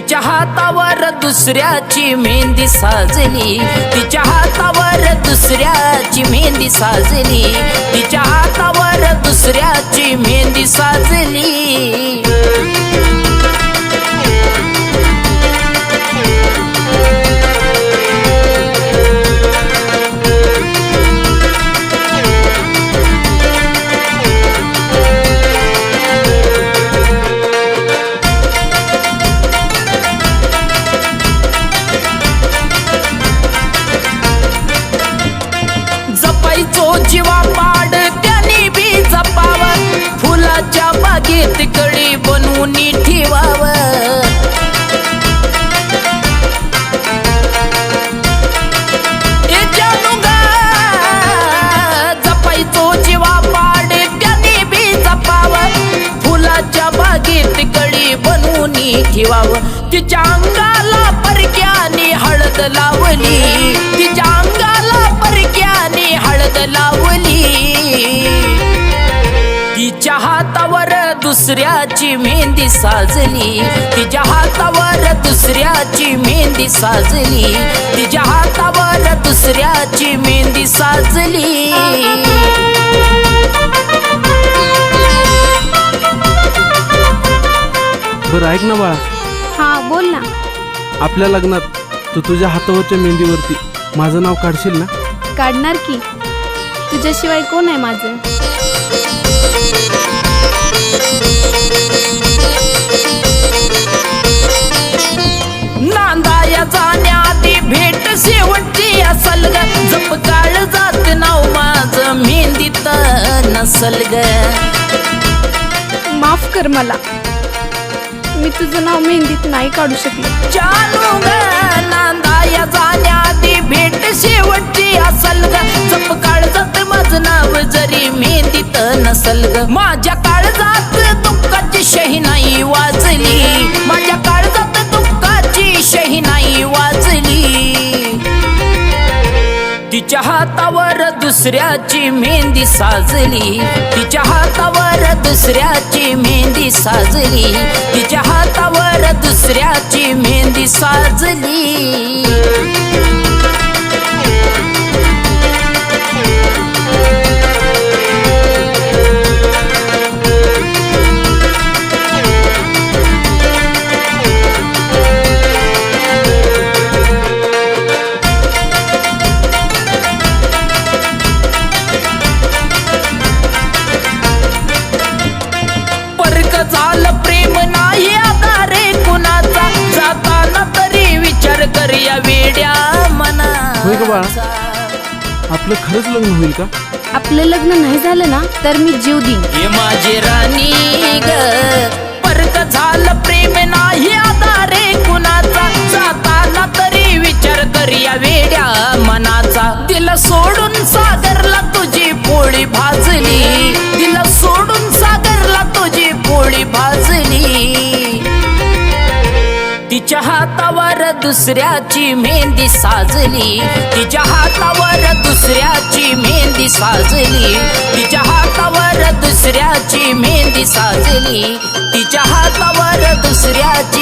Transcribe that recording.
तिच्या हातावर दुसऱ्याची मेहंदी साजली. तिच्या हातावर दुसऱ्याची मेहंदी साजली. तिच्या हातावर दुसऱ्याची मेहंदी साजली. पाणी ठेवावं. तिच्या अंगाला परक्याने हळद लावली. तिच्या अंगाला परक्याने हळद लावली. तिच्या हातावर दुसऱ्याची मेहंदी साजली. तिच्या हातावर दुसऱ्याची मेहंदी साजली. तिच्या हातावर दुसऱ्याची मेहंदी साजली. बरं ऐक ना बाळा. हा बोल ना. आपल्या लग्नात तू तुझ्या हातावरच्या मेहंदीवरती माझं नाव काढशील ना? काढणार की? तुझ्याशिवाय कोण आहे माझं? नांदाया जाण्याआधी भेट शेवटची असल ग. जप काळ जात नाव माझं मेहंदीत नसल ग. माफ कर मला. मी तुझं नाव मेहंदीत नाही काढू शकले. जानू ग नांदाया जाण्याआधी भेट शेवटची असल ग. चप काळजात माझं नाव जरी मेहंदीत नसल ग. माझ्या काळजात दुःखाची नाही वा तिच्या हातावर दुसऱ्याची मेहंदी साजली. तिच्या हातावर दुसऱ्याची मेहंदी साजली. तिच्या हातावर दुसऱ्याची मेहंदी साजली. विचार कर या वेड्या मना होय का बाळा? आपलं खरंच लग्न होईल का? आपलं लग्न नाही झालं ना तर मी जीव देईन. हे माझी राणी ग परक झालं प्रेम नाही आता रे कुणाचा. जाताना तरी विचार कर या वेड्या मनाचा. तिला सोडून सागरला तुझी पोळी भाजली. तिला सोडून सागरला तुझी पोळी भाजली. तिच्या हातावर दुसऱ्याची मेहंदी साजली. तिच्या हातावर दुसऱ्याची मेहंदी साजली. तिच्या हातावर दुसऱ्याची मेहंदी साजली. तिच्या हातावर दुसऱ्याची